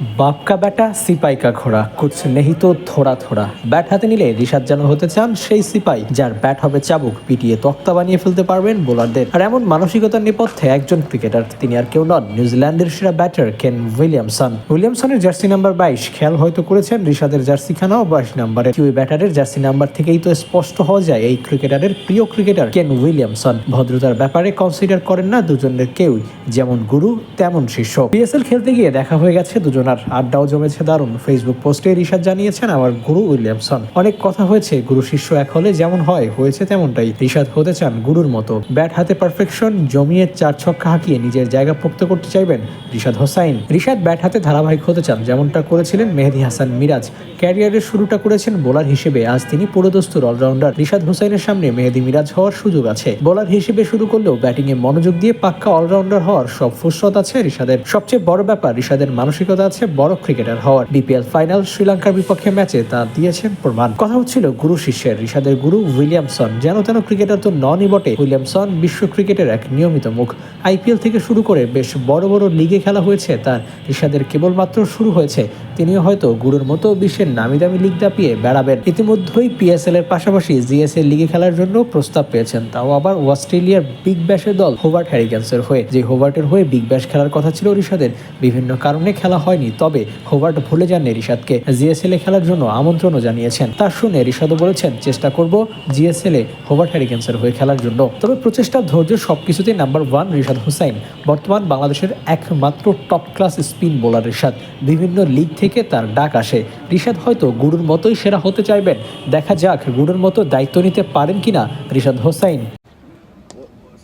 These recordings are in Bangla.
বাপকা ব্যাটা, সিপাইকা ঘোড়া। কুছ নেহি তো থোড়া থোড়া ব্যাট হাতে নিলে রিশাদ যেন হতে চান, সেই সিপাই, যার ব্যাট হবে চাবুক, পিটিয়ে তক্তা বানিয়ে ফেলতে পারবেন বোলারদের। আর এমন মানসিকতার নেপথ্যে একজন ক্রিকেটার, তিনি আর কেউ নন, নিউজিল্যান্ডের সেরা batter Kane Williamson. উইলিয়ামসনের jersey number বাইশ, খেয়াল হয়তো করেছেন, রিশাদের জার্সি খানাও বাইশ নাম্বারের। কিউই ব্যাটারের জার্সি নাম্বার থেকেই তো স্পষ্ট হওয়া যায়, এই ক্রিকেটারের প্রিয় ক্রিকেটার কেন উইলিয়ামসন। ভদ্রতার ব্যাপারে কনসিডার করেন না দুজনের কেউই, যেমন গুরু, তেমন শিষ্য। পিএসএল খেলতে গিয়ে দেখা হয়ে গেছে দুজনার আড্ডাও জমেছে দারুণ। ফেসবুক পোস্টে রিশাদ জানিয়েছেন, আমার গুরু উইলিয়ামসন। অনেক কথা হয়েছে, গুরু শিষ্য এক হলে যেমন হয়, হয়েছে তেমনটাই। রিশাদ হতে চান গুরুর মতো। ব্যাট হাতে পারফেকশন জমিয়ে চার ছক্কা হাঁকিয়ে নিজের জায়গা পোক্ত করতে চাইবেন রিশাদ হোসাইন। রিশাদ ব্যাট হাতে ধারাবাহিক হতে চান, যেমনটা করেছিলেন মেহেদি হাসান মিরাজ। ক্যারিয়ারের শুরুটা করেছেন বোলার হিসেবে, আজ তিনি পুরোদস্তুর অলরাউন্ডার। রিশাদ হোসাইনের সামনে মেহেদি মিরাজ হওয়ার সুযোগ আছে। বোলার হিসেবে শুরু করলেও ব্যাটিংয়ে মনোযোগ দিয়ে পাক্কা অলরাউন্ডার হওয়ার সব ফুসরত আছে রিশাদের। সবচেয়ে বড় ব্যাপার রিশাদের মানসিকতা আছে বড় ক্রিকেটার হওয়ার বিপিএল ফাইনাল শ্রীলঙ্কার বিপক্ষে ম্যাচে তা দিয়েছেন প্রমাণ। কথা হচ্ছিল গুরু শিষ্যের, ঋষাদের গুরু উইলিয়ামসন, যেন তেন ক্রিকেটার তো ননই বটে। উইলিয়ামসন বিশ্ব ক্রিকেটের এক নিয়মিত মুখ। আইপিএল থেকে শুরু করে বেশ বড় বড় লিগে খেলা হয়েছে, তার রিশাদের কেবলমাত্র শুরু হয়েছে। তিনিও হয়তো গুরুর মতো বিশ্বের নামি দামি লিগ দাপিয়ে বেড়াবেন। ইতিমধ্যেই পিএসএল এর পাশাপাশি জিএসএল লিগে খেলার জন্য প্রস্তাব পেয়েছেন। তাও আবার অস্ট্রেলিয়ার বিগ ব্যাশের দল হোভার্ট হ্যারিকেন্সের হয়ে। যে হোভার্টের হয়ে বিগ ব্যাশ খেলার কথা ছিল রিশাদের বিভিন্ন কারণে খেলা হয়নি। তবে হোভার্ট ভুলে যাননি রিশাদকে। জিএসএল খেলার জন্য আমন্ত্রণও জানিয়েছেন। তা শুনে রিশাদও বলেছেন, চেষ্টা করব জিএসএল এ হোভার্ট হ্যারিকেন্সের হয়ে খেলার জন্য। তবে প্রচেষ্টা, ধৈর্য সবকিছুতেই নাম্বার ওয়ান রিশাদ হুসাইন, বর্তমান বাংলাদেশের একমাত্র top class spin bowler Rishad. বিভিন্ন লিগ থেকে তার ডাক আসে। রিশাদ হয়তো গুরুর মতোই সেরা হতে চাইবেন। দেখা যাক গুরুর মতো দায়িত্ব নিতে পারেন কিনা রিশাদ হোসাইন।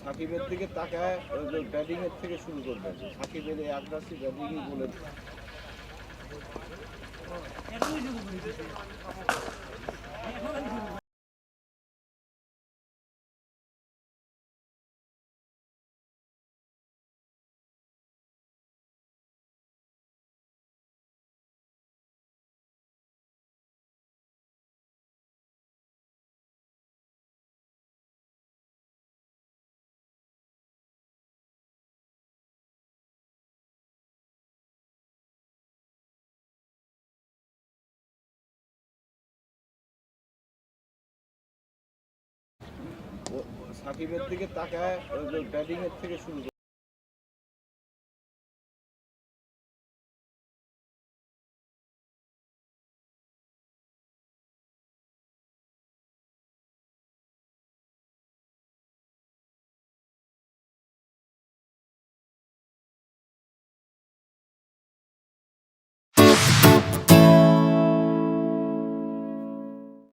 সাকিবের তাকায় ব্যাটিং এর থেকে শুরু সাকিবের এই আগ্রাসী ব্যাটিংই বলে ও- সাকিবের দিকে তাকায় ব্যাটিং এর থেকে শুরু